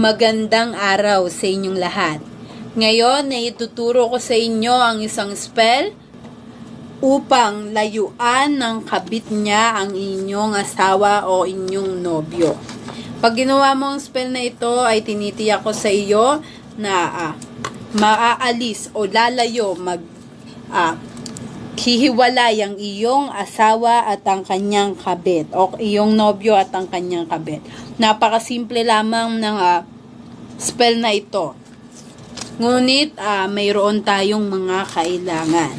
Magandang araw sa inyong lahat. Ngayon ay ko sa inyo ang isang spell upang layuan ng kabit niya ang inyong asawa o inyong nobyo. Pag ginawa mo ang spell na ito ay tinitiyak ko sa iyo na ah, maaalis o lalayo mag ah, hihiwalay ang iyong asawa at ang kanyang kabit o iyong nobyo at ang kanyang kabit. Napakasimple lamang ng ah, spell na ito. Ngunit ah, mayroon tayong mga kailangan.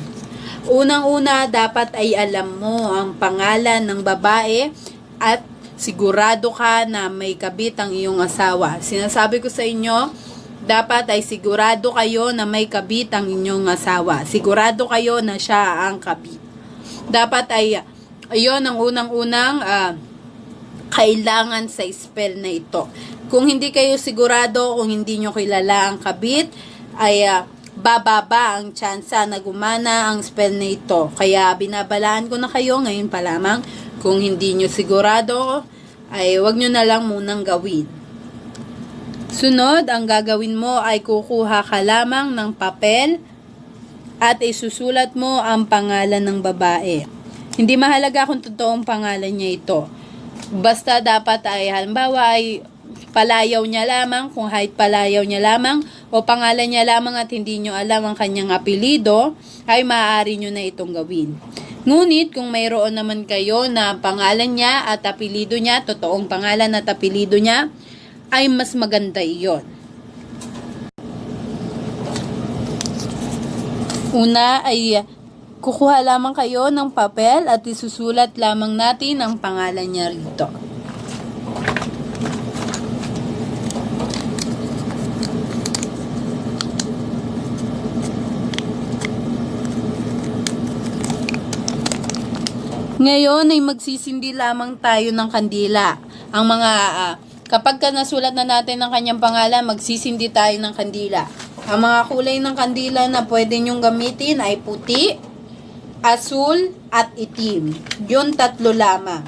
Unang-una, dapat ay alam mo ang pangalan ng babae at sigurado ka na may kabit ang iyong asawa. Sinasabi ko sa inyo, dapat ay sigurado kayo na may kabit ang inyong asawa. Sigurado kayo na siya ang kabit. Dapat ay, ayon ang unang-unang ah, kailangan sa spell na ito. Kung hindi kayo sigurado, kung hindi nyo kilala ang kabit, ay ah, bababa ang tsansa na gumana ang spell na ito. Kaya binabalaan ko na kayo ngayon pa lamang. Kung hindi nyo sigurado, ay wag nyo na lang munang gawin. Sunod, ang gagawin mo ay kukuha ka lamang ng papel at isusulat mo ang pangalan ng babae. Hindi mahalaga kung totoong pangalan niya ito. Basta dapat ay halimbawa ay palayaw niya lamang, kung height palayaw niya lamang, o pangalan niya lamang at hindi nyo alam ang kanyang apelido, ay maaari nyo na itong gawin. Ngunit kung mayroon naman kayo na pangalan niya at apelido niya, totoong pangalan at apelido niya, ay mas maganda iyon. Una ay kukuha lamang kayo ng papel at isusulat lamang natin ang pangalan niya rito. Ngayon ay magsisindi lamang tayo ng kandila. Ang mga ah, kapag ka nasulat na natin ang kanyang pangalan, magsisindi tayo ng kandila. Ang mga kulay ng kandila na pwede nyong gamitin ay puti, asul, at itim. Yun tatlo lamang.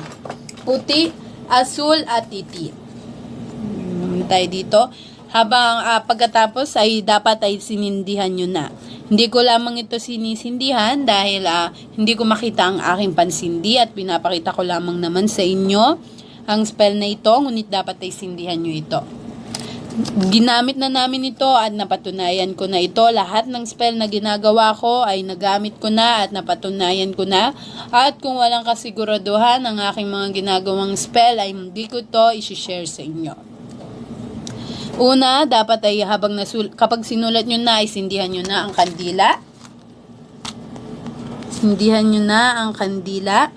Puti, asul, at itim. Hmm, tayo dito. Habang ah, pagkatapos ay dapat ay sinindihan nyo na. Hindi ko lamang ito sinisindihan dahil ah, hindi ko makita ang aking pansindi at pinapakita ko lamang naman sa inyo ang spell na ito, ngunit dapat ay sindihan nyo ito. Ginamit na namin ito at napatunayan ko na ito. Lahat ng spell na ginagawa ko ay nagamit ko na at napatunayan ko na. At kung walang kasiguraduhan ang aking mga ginagawang spell ay hindi ko to isi-share sa inyo. Una, dapat ay habang nasul kapag sinulat nyo na, ay sindihan nyo na ang kandila. Sindihan nyo na ang kandila.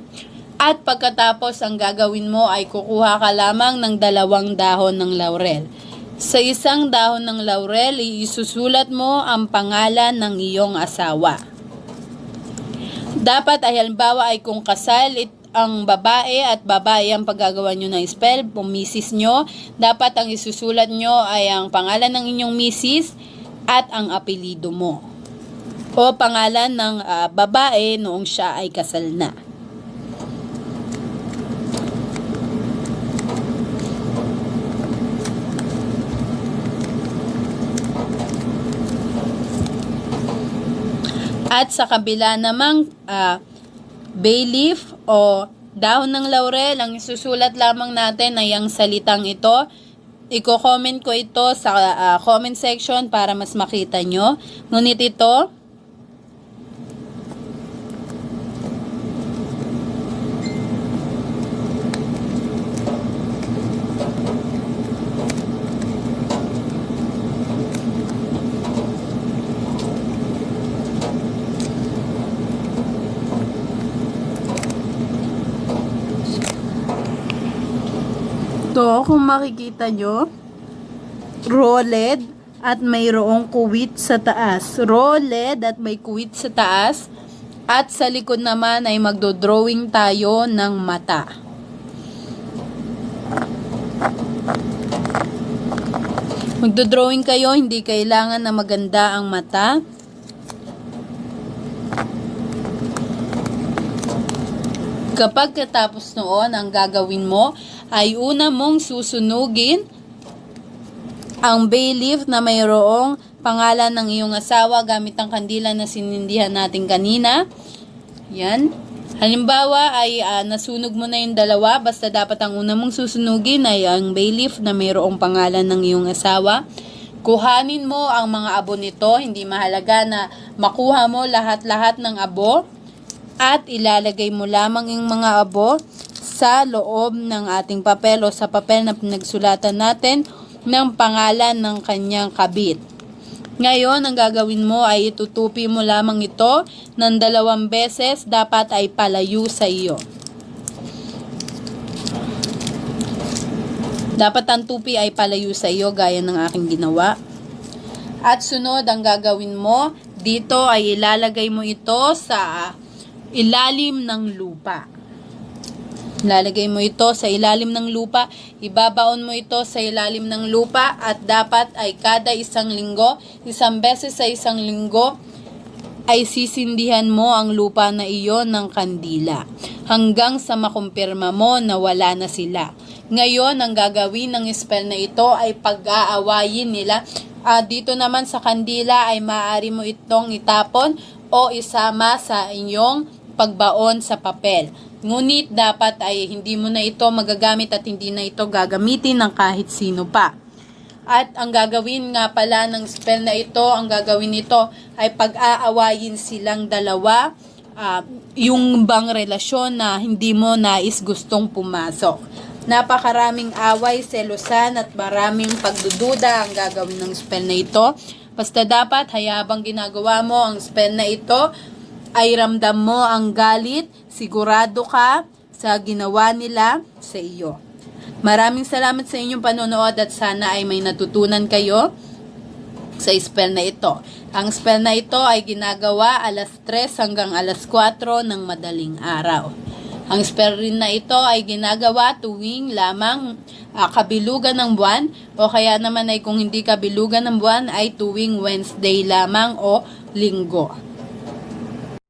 At pagkatapos, ang gagawin mo ay kukuha ka lamang ng dalawang dahon ng laurel. Sa isang dahon ng laurel, isusulat mo ang pangalan ng iyong asawa. Dapat ay halimbawa ay kung kasal it, ang babae at babae ang paggagawa nyo ng spell, kung misis nyo, dapat ang isusulat nyo ay ang pangalan ng inyong misis at ang apelido mo. O pangalan ng ah, babae noong siya ay kasal na. At sa kabila namang ah, bay leaf o dahon ng laurel, ang isusulat lamang natin ay ang salitang ito. Iko-comment ko ito sa ah, comment section para mas makita nyo. Ngunit ito, to kung makikita nyo, rolled at mayroong kuwit sa taas. Rolled at may kuwit sa taas. At sa likod naman ay magdo-drawing tayo ng mata. Magdo-drawing kayo, hindi kailangan na maganda ang mata. Kapag katapos noon, ang gagawin mo ay una mong susunugin ang bay leaf na mayroong pangalan ng iyong asawa gamit ang kandila na sinindihan natin kanina. Yan. Halimbawa ay ah, nasunog mo na yung dalawa, basta dapat ang una mong susunugin ay ang bay leaf na mayroong pangalan ng iyong asawa. Kuhanin mo ang mga abo nito, hindi mahalaga na makuha mo lahat-lahat ng abo at ilalagay mo lamang yung mga abo sa loob ng ating papel o sa papel na pinagsulatan natin ng pangalan ng kanyang kabit. Ngayon, ang gagawin mo ay itutupi mo lamang ito ng dalawang beses, dapat ay palayo sa iyo. Dapat ang tupi ay palayo sa iyo gaya ng aking ginawa. At sunod, ang gagawin mo, dito ay ilalagay mo ito sa ilalim ng lupa. Lalagay mo ito sa ilalim ng lupa, ibabaon mo ito sa ilalim ng lupa at dapat ay kada isang linggo, isang beses sa isang linggo, ay sisindihan mo ang lupa na iyon ng kandila hanggang sa makumpirma mo na wala na sila. Ngayon, ang gagawin ng spell na ito ay pag-aawayin nila. Ah, dito naman sa kandila ay maaari mo itong itapon o isama sa inyong pagbaon sa papel. Ngunit dapat ay hindi mo na ito magagamit at hindi na ito gagamitin ng kahit sino pa. At ang gagawin nga pala ng spell na ito, ang gagawin nito ay pag-aawayin silang dalawa, ah, yung bang relasyon na hindi mo nais gustong pumasok. Napakaraming away, selusan at maraming pagdududa ang gagawin ng spell na ito. Basta dapat hayabang ginagawa mo ang spell na ito ay ramdam mo ang galit, sigurado ka sa ginawa nila sa iyo. Maraming salamat sa inyong panonood at sana ay may natutunan kayo sa spell na ito. Ang spell na ito ay ginagawa alas 3 hanggang alas 4 ng madaling araw. Ang spell rin na ito ay ginagawa tuwing lamang ah, kabilugan ng buwan o kaya naman ay kung hindi kabilugan ng buwan ay tuwing Wednesday lamang o linggo.